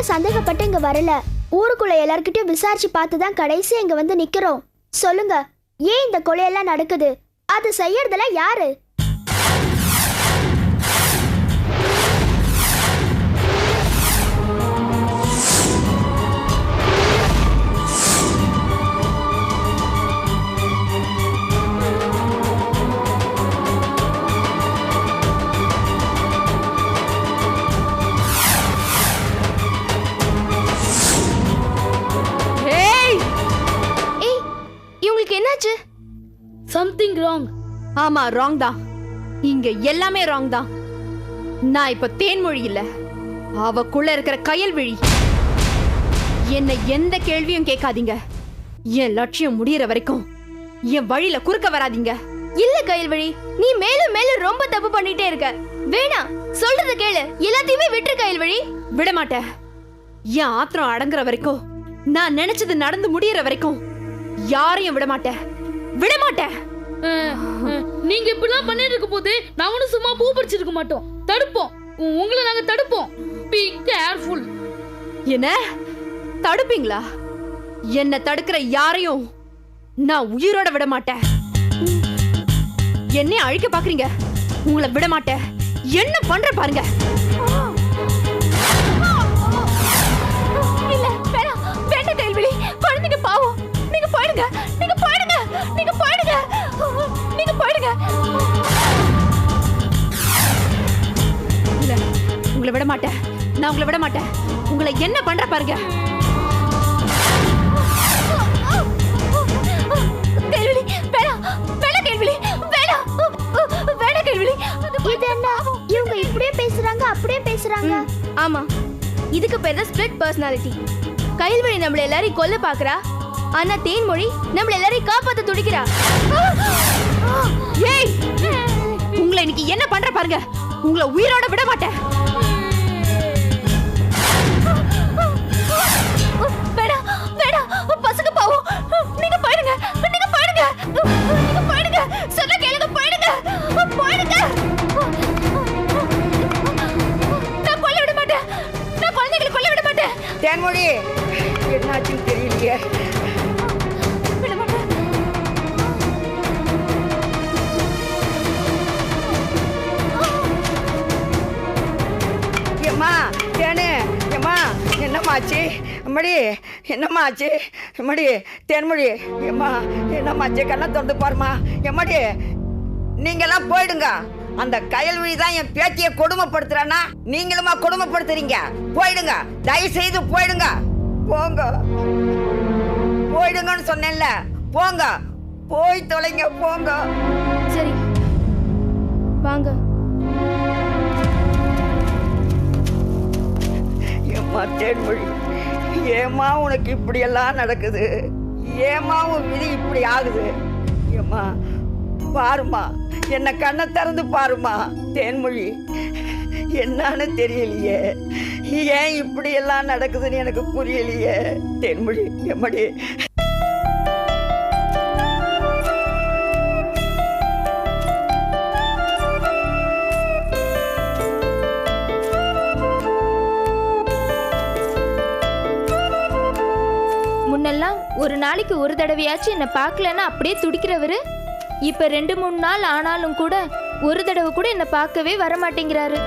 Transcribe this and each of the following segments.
யாரும் சந்தேகப்பட்டு இங்க வரல. ஊருக்குள்ள எல்லார்கிட்டயும் விசாரிச்சு பார்த்து தான் கடைசி இங்க வந்து நிக்கிறோம். சொல்லுங்க ஏன் இந்த கொலையெல்லாம் நடக்குது? அது செய்யறதுல யாரு? ஆமா ராங் தான். இங்க எல்லாமே ராங் தான். நான் இப்ப தேன்மொழி இல்ல. அவக்குள்ள இருக்கிற கயல்விழி என்ன எந்த கேள்வியும் கேட்காதீங்க. என் லட்சியம் முடியற வரைக்கும் என் வழியில குறுக்க வராதீங்க. இல்ல கயல்வழி நீ மேலும் மேலும் ரொம்ப தப்பு பண்ணிட்டே இருக்க. வேணாம் சொல்றது கேளு. எல்லாத்தையுமே விட்டுரு கயல்வழி விட மாட்டேன் என் ஆத்திரம் அடங்குற வரைக்கும் நான் நினைச்சது நடந்து முடியற வரைக்கும் யாரையும் விட மாட்டேன் விட மாட்டேன் நீங்க இப்படிலாம் பண்ணிட்டு இருக்க போது நாமளும் சும்மா பூ பறிச்சிருக்க மாட்டோம். தடுப்போம். உங்களை நாங்க தடுப்போம். பி கேர்ஃபுல் என்ன? தடுப்பீங்களா? என்ன தடுக்கிற யாரையும் நான் உயிரோட விட மாட்டேன். என்னை அழிக்க பாக்குறீங்க? உங்களை விட மாட்டேன். என்ன பண்ற பாருங்க. இல்ல வேணாம். வேண்டாம் கயல்வழி குழந்தைங்க பாவம். நீங்க போயிடுங்க. உங்களை விட மாட்டேன். நான் உங்களை விட மாட்டேன். உங்களை என்ன பண்ற பாருங்க. கேள்வி வேணாம் வேணாம் கேள்வி வேணாம். வேணாம் கேள்வி இது என்ன இவங்க இப்படியே பேசுறாங்க அப்படியே பேசுறாங்க. ஆமா. இதுக்கு பேர் தான் ஸ்பிளிட் பர்சனாலிட்டி கயல்வழி நம்மள எல்லாரையும் கொல்ல பாக்குறா ஆனா தேன்மொழி நம்மள எல்லாரையும் காப்பாத்த துடிக்கிறா. ஏய் உங்களை இன்னைக்கு என்ன பண்ற பாருங்க. உங்களை உயிரோட விட மாட்டேன். வேணாம் வேணாம் பசங்க பாவம். நீங்க போயிடுங்க நீங்க போயிடுங்க நீங்க போயிடுங்க சொல்ல கேளுங்க போயிடுங்க போயிடுங்க நான் கொல்ல விட மாட்டேன். நான் குழந்தைகளை கொல்ல விட மாட்டேன். தேன்மொழி என்னாச்சுன்னு தெரியலையே. என்னம்மாச்சு அம்மாடி என்னம்மாச்சு அம்மாடி தேன்மொழி ஏம்மா என்னம்மாச்சு கண்ணை திறந்து பாருமா எம்மாடி நீங்கெல்லாம் போயிடுங்க. அந்த கயல்விழி தான் என் பேத்தியை கொடுமைப்படுத்துறானா நீங்களுமா கொடுமைப்படுத்துறீங்க? போயிடுங்க. தயவு செய்து போயிடுங்க. போங்க. போயிடுங்கன்னு சொன்னேன்ல. போங்க. போய் தொலைங்க போங்க. சரி. வாங்க. ஏம்மா தேன்மொழி ஏம்மா உனக்கு இப்படியெல்லாம் நடக்குது? ஏம்மா உன் விதி இப்படி ஆகுது? ஏம்மா பாருமா என்னை கண்ணை திறந்து பாருமா தேன்மொழி என்னன்னு தெரியலையே. ஏன் இப்படியெல்லாம் நடக்குதுன்னு எனக்கு புரியலையே தேன்மொழி எம்மடி முன்னெல்லாம் ஒரு நாளைக்கு ஒரு தடவையாச்சும் என்னை பார்க்கலன்னா அப்படியே துடிக்கிறவரு. இப்போ ரெண்டு மூணு நாள் ஆனாலும் கூட ஒரு தடவை கூட என்னை பார்க்கவே வர மாட்டேங்கிறாரு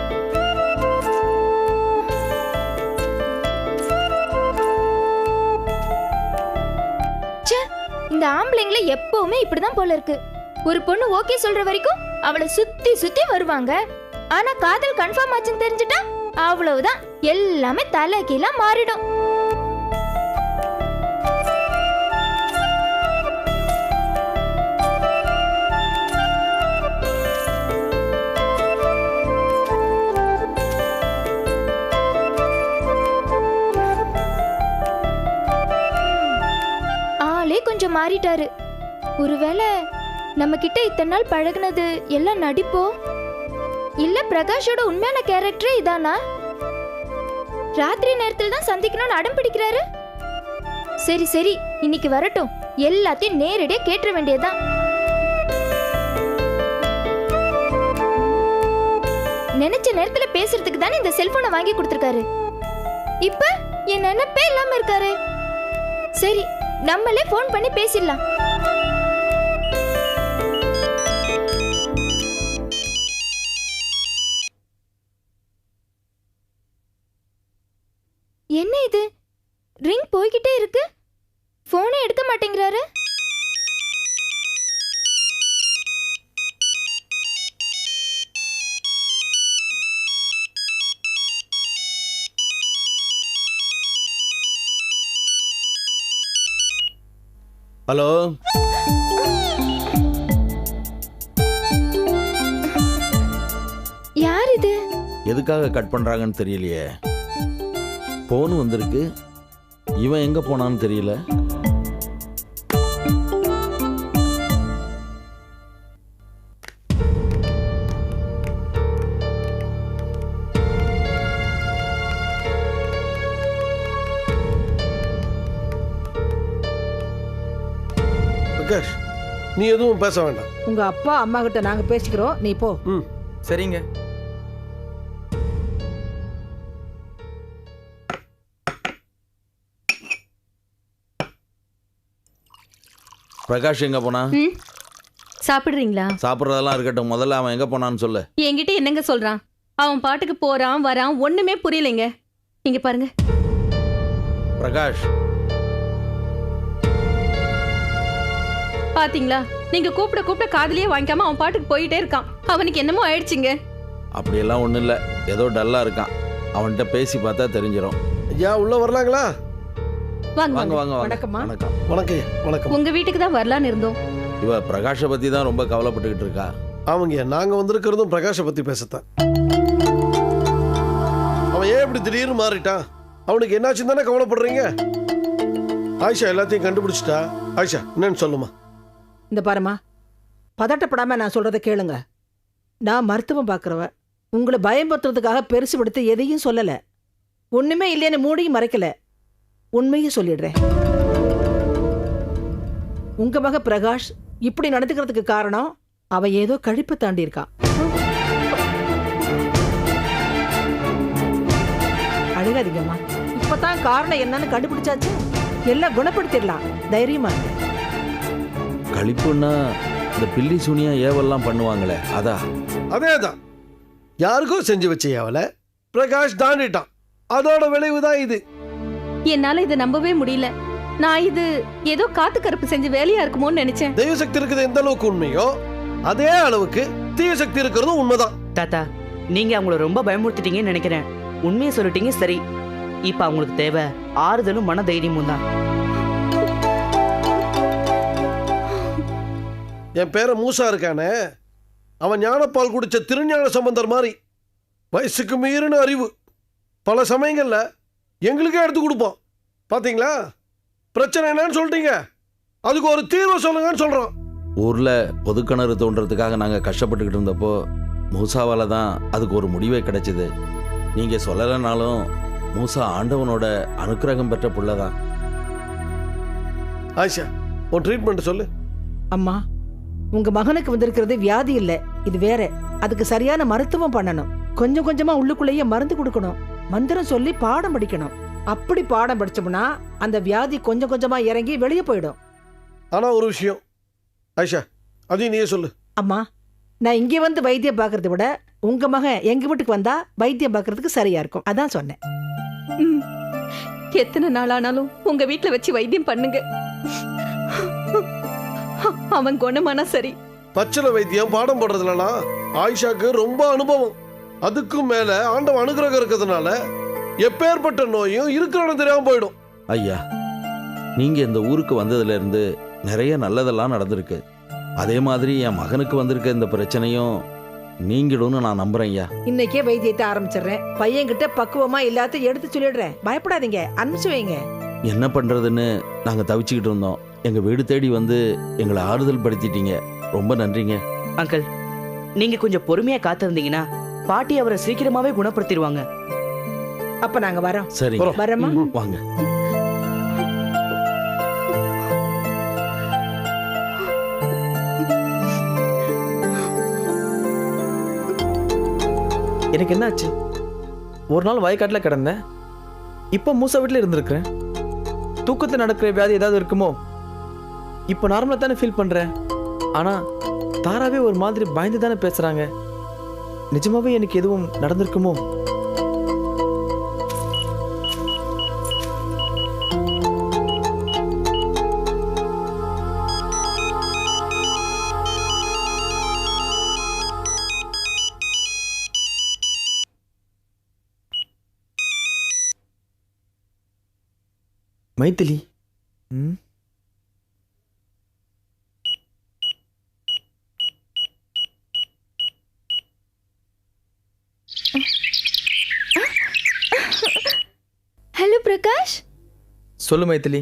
ச்சே, இந்த ஆம்பளைங்கள எப்பவுமே இப்படிதான் போல இருக்கு. ஒரு பொண்ணு ஓகே சொல்ற வரைக்கும் அவளை சுத்தி சுத்தி வருவாங்க. ஆனா காதல் கன்ஃபார்ம் ஆச்சுன்னு தெரிஞ்சுட்டா அவ்வளவுதான். எல்லாமே தலை கீழே மாறிடும். கொஞ்சம் மாறிட்டாரு. ஒருவேளை நம்ம கிட்ட இத்தனை நாள் பழகுனது எல்லாம் நடிப்போ? இல்ல பிரகாஷோட உண்மையான கேரக்டரே இதானா? ராத்திரி நேரத்தில் தான் சந்திக்கணும்னு அடம் பிடிக்கிறாரு? சரி சரி இன்னைக்கு வரட்டும். எல்லாத்தையும் நேரடியாக கேட்டுற வேண்டியதுதான். நினைச்ச நேரத்துல பேசுறதுக்கு தானே இந்த செல்போனை வாங்கி கொடுத்துருக்காரு. இப்ப என் நினைப்பே இல்லாம இருக்காரு. சரி நம்மளே ஃபோன் பண்ணி பேசிடலாம். ஹலோ? யார் இது எதுக்காக கட் பண்றாங்கன்னு தெரியலையே. போன் வந்திருக்கு. இவன் எங்க போனான்னு தெரியல. நீ எதுவும் பேச வேண்டாம். உங்க அப்பா அம்மா கிட்ட நாங்க பேசிக்கிறோம். நீ போ. ம் சரிங்க. பிரகாஷ் எங்க போனா? ம் சாப்பிடுறீங்களா? சாப்பிட்றதெல்லாம் இருக்கட்டும். முதல்ல அவன் எங்க போனான்னு சொல்லு. என்கிட்ட என்னங்க சொல்றான்? அவன் பாட்டுக்கு போறான் வரான் ஒண்ணுமே புரியலைங்க. இங்க பாருங்க. பிரகாஷ் பாத்தீங்களா? நீங்க கூப்பிட கூப்பிட காதுலயே வாங்கிக்காம அவன் பாட்டுக்கு போயிட்டே இருக்கான். அவனுக்கு என்னமோ ஆயிடுச்சுங்க. அப்படியெல்லாம் ஒன்றும் இல்லை. ஏதோ டல்லா இருக்கான். அவன்கிட்ட பேசி பார்த்தா தெரிஞ்சிடும் ஐயா உள்ள வரலாங்களா? வாங்க வாங்க வாங்க. வணக்கம்மா. வணக்கம். வணக்கம் வணக்கம். உங்க வீட்டுக்கு தான் வரலான்னு இருந்தோம். இவ பிரகாஷை பத்தி தான் ரொம்ப கவலைப்பட்டுக்கிட்டு இருக்கா? ஆமாங்க நாங்க வந்திருக்கிறதும் பிரகாஷை பத்தி பேசத்தான். அவன் ஏன் இப்படி திடீர்னு மாறிட்டான்? அவனுக்கு என்னாச்சுன்னு தானே கவலைப்படுறீங்க? ஆயிஷா எல்லாத்தையும் கண்டுபிடிச்சிட்டா? ஆயிஷா என்னன்னு சொல்லுமா? இந்த பாருமா பதட்டப்படாம நான் சொல்றத கேளுங்க. நான் மருத்துவம் பார்க்குறவ உங்களை பயம்படுத்துறதுக்காக பெருசு படுத்த எதையும் சொல்லல. ஒண்ணுமே இல்லைன்னு மூடியும் மறைக்கல. உண்மையும் சொல்லிடுறேன். உங்க மக பிரகாஷ் இப்படி நடந்துக்கிறதுக்கு காரணம் அவன் ஏதோ கழிப்பு தாண்டி இருக்கான் அழுகாதீங்கம்மா. இப்பதான் காரணம் என்னன்னு கண்டுபிடிச்சாச்சு. எல்லாம் குணப்படுத்திடலாம். தைரியமா இருக்கு கழிப்புன்னா இந்த பில்லி சுனியா ஏவெல்லாம் பண்ணுவாங்களே அதா? அதே தான் யாருக்கோ செஞ்சு வச்ச அவளை பிரகாஷ் தாண்டிட்டான். அதோட விளைவு தான் இது. என்னால இதை நம்பவே முடியல. நான் இது ஏதோ காத்து கருப்பு செஞ்ச வேலையா இருக்குமோன்னு நினைச்சேன். தெய்வ சக்தி இருக்கிறது எந்த அளவுக்கு உண்மையோ அதே அளவுக்கு தீய சக்தி இருக்கிறதும் உண்மைதான். தாத்தா நீங்க அவங்கள ரொம்ப பயமுறுத்திட்டீங்கன்னு நினைக்கிறேன். உண்மையை சொல்லிட்டீங்க சரி. இப்ப அவங்களுக்கு தேவை ஆறுதலும் மன தைரியமும் தான். என் பேர மூசா இருக்கானே. அவன் ஞானப்பால் குடிச்ச திருஞான சம்பந்தர் மாதிரி. வயசுக்கு மீறின அறிவு. பல சமயங்கள்ல எங்களுக்கே எடுத்து கொடுப்போம் பாத்தீங்களா? பிரச்சனை என்னன்னு சொல்லிட்டீங்க. அதுக்கு ஒரு தீர்வு சொல்லுங்கன்னு சொல்றோம். ஊர்ல பொதுக்கிணறு தோன்றதுக்காக நாங்க கஷ்டப்பட்டுக்கிட்டு இருந்தப்போ மூசாவால தான் அதுக்கு ஒரு முடிவே கிடைச்சது. நீங்க சொல்லலைனாலும் மூசா ஆண்டவனோட அனுக்கிரகம் பெற்ற புள்ளதான் ஆயிஷா உன் ட்ரீட்மெண்ட் சொல்லு. அம்மா உங்க மகனுக்கு வந்திருக்கிறது வியாதி இல்ல. இது வேற. அதுக்கு சரியான மருத்துவம் பண்ணணும். கொஞ்சம் கொஞ்சமா உள்ளுக்குள்ளேயே மருந்து கொடுக்கணும். மந்திரம் சொல்லி பாடம் படிக்கணும். அப்படி பாடம் படிச்சோம்னா அந்த வியாதி கொஞ்சம் கொஞ்சமா இறங்கி வெளியே போயிடும். ஆனா ஒரு விஷயம். ஆயிஷா அதையும் நீயே சொல்லு. அம்மா நான் இங்கே வந்து வைத்தியம் பார்க்கறத விட உங்க மகன் எங்க வீட்டுக்கு வந்தா வைத்தியம் பார்க்கறதுக்கு சரியா இருக்கும். அதான் சொன்னேன். ம். எத்தனை நாள் ஆனாலும் உங்க வீட்ல வச்சு வைத்தியம் பண்ணுங்க. அவன் குணமானா சரி. பச்சில வைத்தியம் பாடம் போடுறதுலலாம் ஆயிஷாக்கு ரொம்ப அனுபவம். அதுக்கும் மேல ஆண்டவன் அனுகிரகம் இருக்கிறதுனால எப்பேற்பட்ட நோயும் இருக்கிற இடம் தெரியாம போயிடும். ஐயா நீங்க இந்த ஊருக்கு வந்ததுல இருந்து நிறைய நல்லதெல்லாம் நடந்திருக்கு. அதே மாதிரி என் மகனுக்கு வந்திருக்க இந்த பிரச்சனையும் நீங்கிடும்னு நான் நம்புறேன் ஐயா. இன்னைக்கே வைத்தியத்தை ஆரம்பிச்சிடுறேன். பையன்கிட்ட பக்குவமா எல்லாத்தையும் எடுத்து சொல்லிடுறேன். பயப்படாதீங்க. அனுப்பிச்சு வைங்க. என்ன பண்றதுன்னு நாங்க தவிச்சுக்கிட்டு இருந்தோம். எங்க வீடு தேடி வந்து எங்களை ஆறுதல் படுத்திட்டீங்க. ரொம்ப நன்றிங்க. அங்கிள் நீங்க கொஞ்சம் பொறுமையா காத்திருந்தீங்கன்னா பாட்டி அவரை சீக்கிரமாவே குணப்படுத்திடுவாங்க. அப்ப நாங்க வரோம். சரிங்க. வரமா? வாங்க. எனக்கு என்னாச்சு? ஒரு நாள் வயக்காட்டில் கிடந்தேன். இப்போ மூசா வீட்டில் இருந்திருக்கிறேன். தூக்கத்தில் நடக்கிற வியாதி ஏதாவது இருக்குமோ? இப்போ நார்மலாக தானே ஃபீல் பண்ணுறேன் ஆனால் தாராவே ஒரு மாதிரி பயந்து தானே பேசுகிறாங்க நிஜமாவே எனக்கு எதுவும் நடந்திருக்குமோ? மைத்திலி. ம் ஹலோ பிரகாஷ் சொல்லு மைத்திலி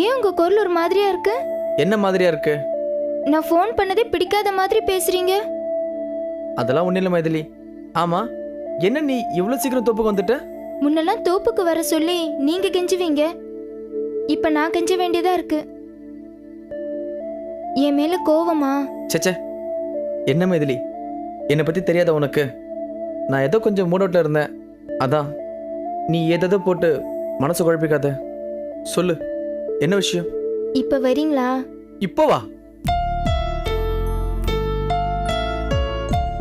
ஏன் உங்க குரல் ஒரு மாதிரியா இருக்கு? என்ன மாதிரியா இருக்கு? நான் ஃபோன் பண்ணதே பிடிக்காத மாதிரி பேசுறீங்க. அதெல்லாம் ஒன்றும் இல்லை மைதிலி. ஆமா என்ன நீ இவ்வளோ சீக்கிரம் தோப்புக்கு வந்துட்ட? முன்னெல்லாம் தோப்புக்கு வர சொல்லி நீங்க கெஞ்சுவீங்க. இப்ப நான் கெஞ்ச வேண்டியதா இருக்கு. என் மேல கோவமா? சேச்சே என்ன மைதிலி? என்னை பற்றி தெரியாத உனக்கு? நான் ஏதோ கொஞ்சம் மூடோட்டில் இருந்தேன். அதான் நீ ஏதேதோ போட்டு மனசு குழப்பிக்காத. சொல்லு. என்ன விஷயம்? இப்ப வரீங்களா? இப்போ வா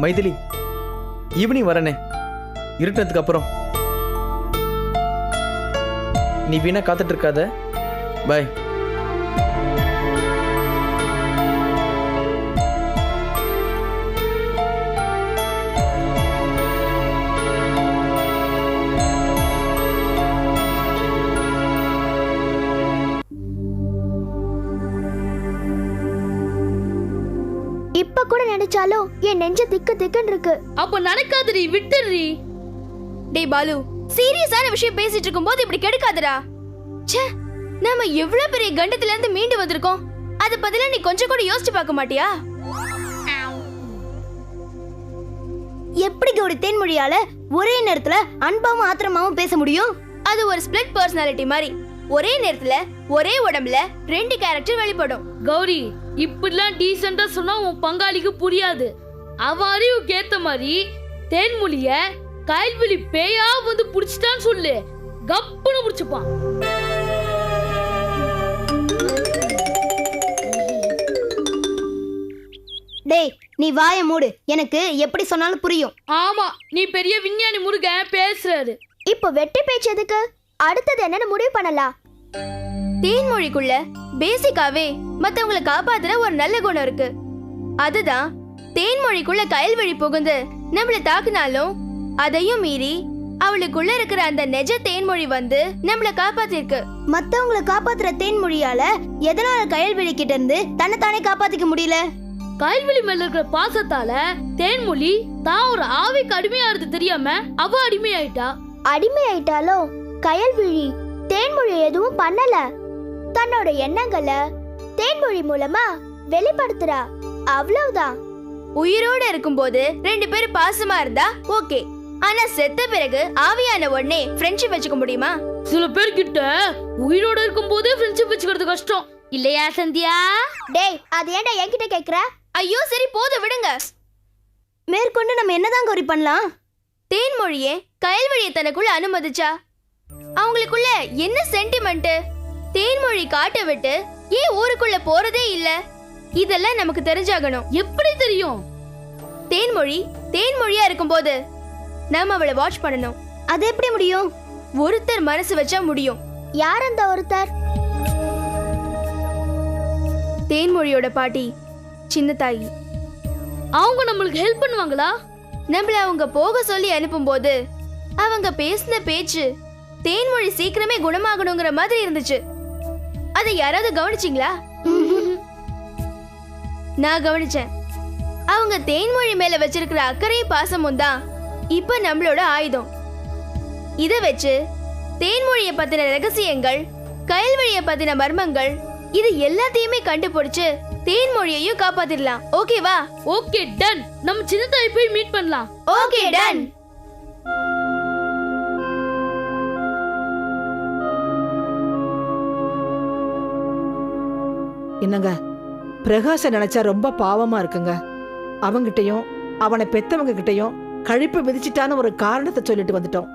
மைதிலி ஈவினிங் வரனே. இருட்டினதுக்கு அப்புறம். நீ வீணா காத்துட்டு இருக்காத. பாய் இப்ப கூட நினைச்சாலும் என் நெஞ்சு திக்கு திக்குன்னு இருக்கு. அப்ப நடக்காதடி விட்டுடுறி. டேய் பாலு சீரியஸான விஷயம் பேசிட்டு இருக்கும்போது இப்படி கெடுக்காதடா. ச்சே நாம எவ்வளவு பெரிய கண்டத்துல இருந்து மீண்டு வந்திருக்கோம்? அத பதிலா நீ கொஞ்சம் கூட யோசிச்சு பார்க்க மாட்டியா? எப்படி கௌரி தேன்மொழியால ஒரே நேரத்துல அன்பாவும் ஆத்திரமாவும் பேச முடியும்? அது ஒரு ஸ்பிளிட் பர்சனாலிட்டி மாதிரி. ஒரே நேரத்துல ஒரே உடம்புல ரெண்டு கேரக்டர் வெளிப்படும். கௌரி இப்படிலாம் டீசெண்டா சொன்னா உன் பங்காளிக்கு புரியாது. அவன் அறிவுக்கு ஏத்த மாதிரி தேன்மொழிய கைல்வெளி பேயா வந்து புடிச்சிட்டான்னு சொல்லு. கப்புன்னு புடிச்சுப்பான். டேய் நீ வாய மூடு. எனக்கு எப்படி சொன்னாலும் புரியும். ஆமா நீ பெரிய விஞ்ஞானி முருகன் பேசுறாரு. இப்போ வெட்டி பேச்சு எதுக்கு? அடுத்தது என்னன்னு முடிவு பண்ணலாம். தேன்மொழிக்குள்ள பேசிக்காவே மத்தவங்கள காப்பாத்துற ஒரு நல்ல குணம் இருக்கு. அதுதான் தேன்மொழிக்குள்ள கயல்வழி புகுந்து நம்மள தாக்குனாலும் அதையும் மீறி அவளுக்குள்ள இருக்கிற அந்த நெஜ தேன்மொழி வந்து நம்மள காப்பாத்திருக்கு. மத்தவங்கள காப்பாத்துற தேன்மொழியால எதனால கயல்வெளி கிட்ட இருந்து தன்னைத்தானே காப்பாத்திக்க முடியல? கைல்வெளி மேல இருக்கிற பாசத்தால தேன்மொழி தான் ஒரு ஆவிக்கு அடிமையாறது தெரியாம அவ அடிமையாயிட்டா. அடிமை ஆயிட்டாலும் கயல்விழி தேன்மொழி எதுவும் பண்ணல. தன்னோட எண்ணங்களை தேன்மொழி மூலமா வெளிப்படுத்துறா. அவ்வளவுதான். உயிரோட இருக்கும்போது ரெண்டு பேரும் பாசமா இருந்தா ஓகே. ஆனா செத்த பிறகு ஆவியான உடனே ஃப்ரெண்ட்ஷிப் வச்சுக்க முடியுமா? சில பேர்கிட்ட உயிரோட இருக்கும் போதே ஃப்ரெண்ட்ஷிப் வச்சுக்கிறது கஷ்டம். இல்லையா சந்தியா? டேய் அது ஏன்டா என்கிட்ட கேக்குற? ஐயோ சரி போதும் விடுங்க. மேற்கொண்டு நம்ம என்னதான் கௌரி பண்ணலாம்? தேன்மொழியே கயல்வழியை தனக்குள்ள அனுமதிச்சா? அவங்களுக்குள்ள என்ன சென்டிமெண்ட் தேன்மொழி காட்ட விட்டு ஏன் ஊருக்குள்ள போறதே இல்ல? இதெல்லாம் நமக்கு தெரிஞ்சாகணும். எப்படி தெரியும்? தேன்மொழி தேன்மொழியா இருக்கும்போது நாம அவளை வாட்ச் பண்ணணும். அது எப்படி முடியும்? ஒருத்தர் மனசு வச்சா முடியும். யார் அந்த ஒருத்தர்? தேன்மொழியோட பாட்டி சின்ன தாயி. அவங்க நம்மளுக்கு ஹெல்ப் பண்ணுவாங்களா? நம்மள அவங்க போக சொல்லி அனுப்பும்போது அவங்க பேசின பேச்சு தேன்மொழி சீக்கிரமே குணமாகணுங்கிற மாதிரி இருந்துச்சு. அதை யாராவது கவனிச்சிங்களா? நான் கவனிச்சேன். அவங்க தேன்மொழி மேல வச்சிருக்கிற அக்கறையும் பாசமும் தான் இப்ப நம்மளோட ஆயுதம். இத வச்சு தேன்மொழிய பத்தின ரகசியங்கள் கயல்வழிய பத்தின மர்மங்கள் இது எல்லாத்தையுமே கண்டுபிடிச்சு தேன்மொழியையும் காப்பாத்திடலாம். ஓகேவா? ஓகே டன் நம்ம சின்னத்தாய் போய் மீட் பண்ணலாம். ஓகே டன் என்னங்க பிரகாச நினைச்சா ரொம்ப பாவமா இருக்குங்க. அவங்கிட்டையும் அவனை பெத்தவங்க கிட்டயும் கழிப்பு மிதிச்சிட்டான்னு ஒரு காரணத்தை சொல்லிட்டு வந்துட்டோம்.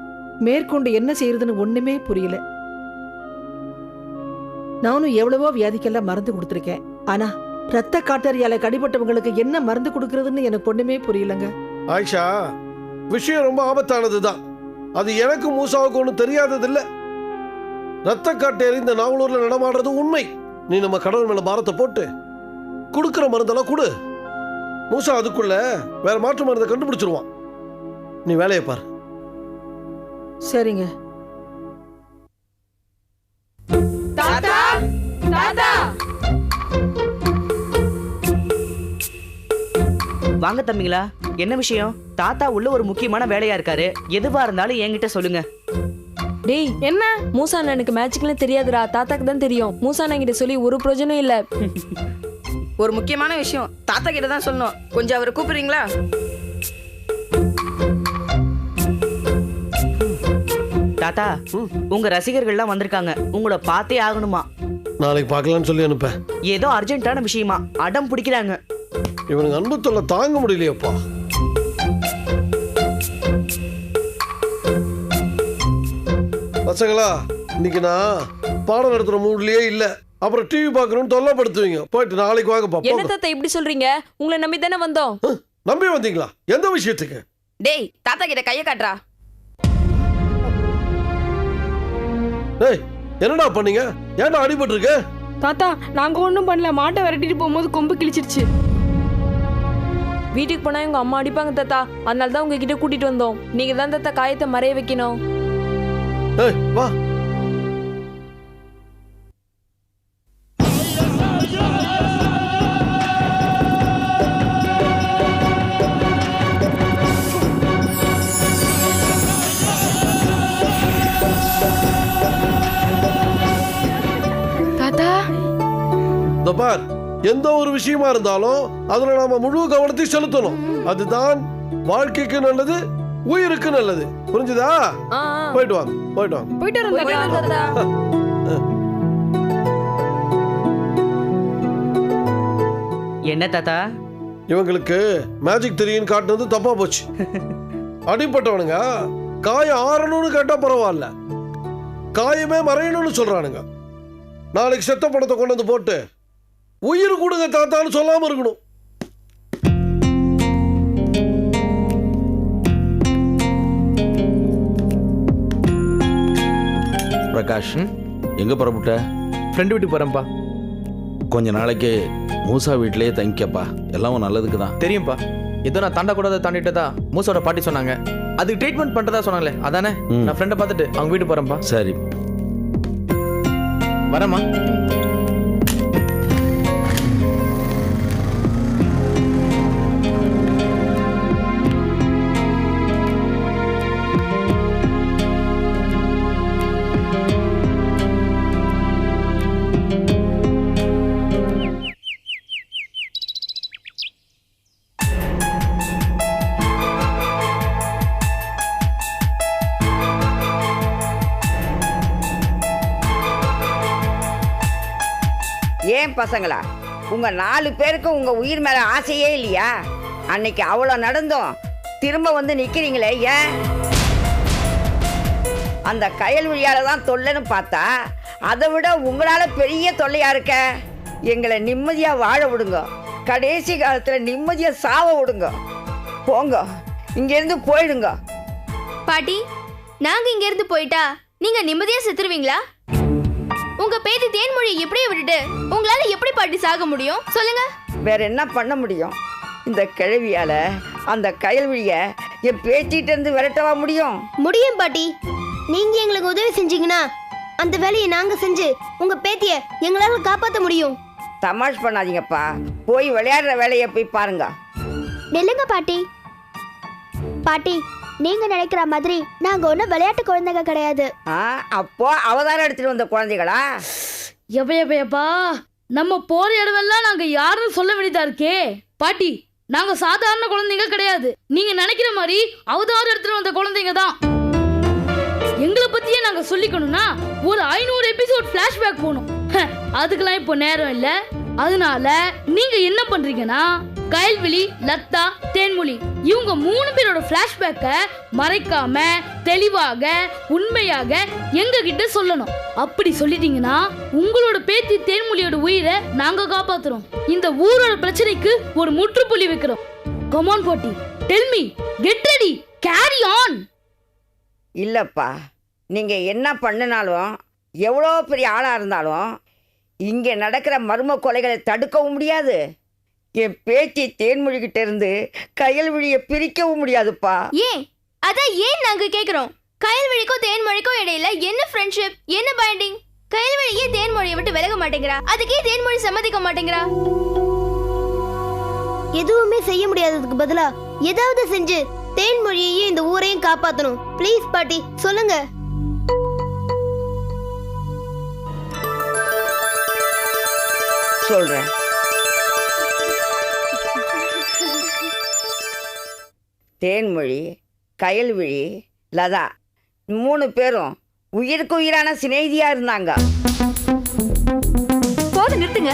மேற்கொண்டு என்ன செய்யறதுன்னு ஒண்ணுமே புரியல. நானும் எவ்வளவோ வியாதிக்கெல்லாம் மருந்து கொடுத்துருக்கேன். ஆனா ரத்த காட்டறியால கடிபட்டவங்களுக்கு என்ன மருந்து கொடுக்கறதுன்னு எனக்கு ஒண்ணுமே புரியலங்க. ஆயிஷா விஷயம் ரொம்ப ஆபத்தானது தான் அது எனக்கு மூசாவுக்கு ஒன்றும் தெரியாதது இல்ல ரத்த காட்டேறி இந்த நாவலூர்ல நடமாடுறது உண்மை. நீ நம்ம கடவுள் மேல பாரத்தை போட்டு கொடுக்குற மருந்தெல்லாம் கொடு. மூசா அதுக்குள்ள வேற மாற்று மருந்தை கண்டுபிடிச்சிருவான். நீ வேலையை பாரு. சரிங்க. தாத்தா தாத்தா. வாங்க தம்பிங்களா என்ன விஷயம்? தாத்தா உள்ள ஒரு முக்கியமான வேலையா இருக்காரு. எதுவா இருந்தாலும் என்கிட்ட சொல்லுங்க. டேய் என்ன? மூசா எனக்கு மேட்சிக்லாம் தெரியாதுடா. தாத்தாக்கு தான் தெரியும். மூசா கிட்ட சொல்லி ஒரு பிரயோஜனம் இல்ல. ஒரு முக்கியமான விஷயம். தாத்தா கிட்ட தான் சொல்லணும். கொஞ்சம் அவரை கூப்பிடுறீங்களா? தாத்தா உங்க ரசிகர்கள்லாம் வந்திருக்காங்க. உங்களை பார்த்தே ஆகணுமா? நாளைக்கு பார்க்கலாம்னு சொல்லி அனுப்பேன். ஏதோ அர்ஜென்ட்டான விஷயமா. அடம் பிடிக்கிறாங்க. இவனுக்கு அன்பு தொல்லை தாங்க முடியலையப்பா. பசங்களா இன்னைக்கு நான் பாடம் நடத்துற மூட்லயே இல்ல. அப்புறம் டிவி பார்க்கணும்னு தொல்லைப்படுத்துவீங்க. போயிட்டு நாளைக்கு வாங்க என்ன பாப்பா தாத்தா இப்படி சொல்றீங்க? உங்களை நம்பி தானே வந்தோம். நம்பி வந்தீங்களா? எந்த விஷயத்துக்கு? டேய் தாத்தா கிட்ட கையை காட்டுறா. டேய் என்னடா பண்ணீங்க? ஏன்டா அடிபட்டு இருக்கு தாத்தா நாங்க ஒண்ணும் பண்ணல. மாட்டை விரட்டிட்டு போகும்போது கொம்பு கிழிச்சிருச்சு. வீட்டுக்கு போனா எங்க அம்மா அடிப்பாங்க தாத்தா. அதனால தான் உங்ககிட்ட கூட்டிட்டு வந்தோம். நீங்க தான் தாத்தா காயத்தை மறைய வைக்கணும். ஏய் வா. பார் எந்த ஒரு விஷயமா இருந்தாலும் அதுல நாம முழு கவனத்தை செலுத்தணும். அதுதான் வாழ்க்கைக்கு நல்லது உயிருக்கு நல்லது. புரிஞ்சுதா. போயிட்டு வாங்க. போயிட்டு வாங்க. போயிட்டு வரோம் என்ன தாத்தா? இவங்களுக்கு மேஜிக் தெரியும்னு காட்டுனது தப்பா போச்சு. அடிப்பட்டவனுங்க காயம் ஆறணும்னு கேட்டா பரவாயில்ல. காயமே மறையணும்னு சொல்றானுங்க. நாளைக்கு செத்த படத்தை கொண்டு வந்து போட்டு உயிர் கொடுங்க தாத்தான்னு சொல்லாம இருக்கணும். பிரகாஷ் எங்க புறப்பட்ட ஃப்ரெண்டு வீட்டுக்கு போறேன்ப்பா. கொஞ்ச நாளைக்கு மூசா வீட்டிலேயே தங்கிக்கப்பா. எல்லாம் நல்லதுக்கு தான். தெரியும்ப்பா ஏதோ நான் தாண்டக்கூடாத தாண்டிட்டதா மூசோட பாட்டி சொன்னாங்க. அதுக்கு ட்ரீட்மெண்ட் பண்றதா சொன்னாங்களே அதானே. நான் ஃப்ரெண்டை பார்த்துட்டு அவங்க வீட்டு போறேன்ப்பா. சரி. வரேம்மா. பசங்களா? உங்கள் நாலு பேருக்கும் உங்கள் உயிர் மேலே ஆசையே இல்லையா? அன்னைக்கு அவ்வளோ நடந்தோம். திரும்ப வந்து நிற்கிறீங்களே ஏன்? அந்த கயல் வழியால் தான் தொல்லைன்னு பார்த்தா அதை விட உங்களால் பெரிய தொல்லையாக இருக்க? எங்களை நிம்மதியாக வாழ விடுங்க. கடைசி காலத்தில் நிம்மதியாக சாவ விடுங்க. போங்க. இங்கேருந்து போயிடுங்க. பாட்டி நாங்கள் இங்கேருந்து போயிட்டா நீங்கள் நிம்மதியாக செத்துருவீங்களா? உங்க பேத்தி தேன்மொழி எப்படியே விட்டுட்டு உங்களால எப்படி பாட்டி சாக முடியும்? சொல்லுங்க. வேற என்ன பண்ண முடியும்? இந்த கிழவியால அந்த கயல்விழிய என் பேச்சிட்டு இருந்து விரட்டவா முடியும்? முடியும் பாட்டி. நீங்க எங்களுக்கு உதவி செஞ்சீங்கன்னா அந்த வேலையை நாங்க செஞ்சு உங்க பேத்திய எங்களால காப்பாத்த முடியும். தமாஷ் பண்ணாதீங்கப்பா. போய் விளையாடுற வேலையை போய் பாருங்க. நில்லுங்க பாட்டி. பாட்டி நீங்க நினைக்கிற மாதிரி நாங்க ஒன்றும் விளையாட்டு குழந்தைங்க கிடையாது. ஆ அப்போ அவதாரம் எடுத்துட்டு வந்த குழந்தைகளா? எப்பயப்பா நம்ம போற இடமெல்லாம் நாங்க யாருன்னு சொல்ல வேண்டியதா இருக்கே? பாட்டி நாங்க சாதாரண குழந்தைங்க கிடையாது. நீங்க நினைக்கிற மாதிரி அவதாரம் எடுத்துட்டு வந்த குழந்தைங்க தான். எங்களை பத்தியே நாங்க சொல்லிக்கணும்னா ஒரு ஐநூறு எபிசோட் ஃபிளாஷ்பேக் போகணும். ஹ, அதுக்கெல்லாம் இப்போ நேரம் இல்ல. அதனால நீங்க என்ன பண்றீங்கன்னா கயல்விழி லத்தா தேன்மொழி இவங்க மூணு பேரோட பிளாஷ்பேக்க மறைக்காம தெளிவாக உண்மையாக எங்க கிட்ட சொல்லணும். அப்படி சொல்லிட்டீங்கன்னா உங்களோட பேத்தி தேன்மொழியோட உயிரை நாங்க காப்பாத்துறோம். இந்த ஊரோட பிரச்சனைக்கு ஒரு முற்றுப்புள்ளி வைக்கிறோம். கமான் போட்டி. Tell me get ready carry on இல்லைப்பா. நீங்கள் என்ன பண்ணினாலும் எவ்வளோ பெரிய ஆளாக இருந்தாலும் இங்கே நடக்கிற மர்ம கொலைகளை தடுக்கவும் முடியாது. என் பேத்தி தேன்மொழிகிட்ட இருந்து கயல்விழியை பிரிக்கவும் முடியாதுப்பா. ஏன் அதான் ஏன் நாங்க கேக்குறோம்? கயல்வழிக்கும் தேன்மொழிக்கும் இடையில என்ன ஃப்ரெண்ட்ஷிப் என்ன பைண்டிங் கயல்வழி ஏன் தேன்மொழியை விட்டு விலக மாட்டேங்கிறா. அதுக்கே தேன்மொழி சம்மதிக்க மாட்டேங்கிறா. எதுவுமே செய்ய முடியாததுக்கு பதிலா ஏதாவது செஞ்சு தேன்மொழியையும் இந்த ஊரையும் காப்பாத்தணும். ப்ளீஸ் பாட்டி சொல்லுங்க. சொல்கிறேன் தேன்மொழி கயல்விழி லதா. மூணு பேரும் உயிருக்கு உயிரான சிநேகிதியாக இருந்தாங்க. போதும் நிறுத்துங்க.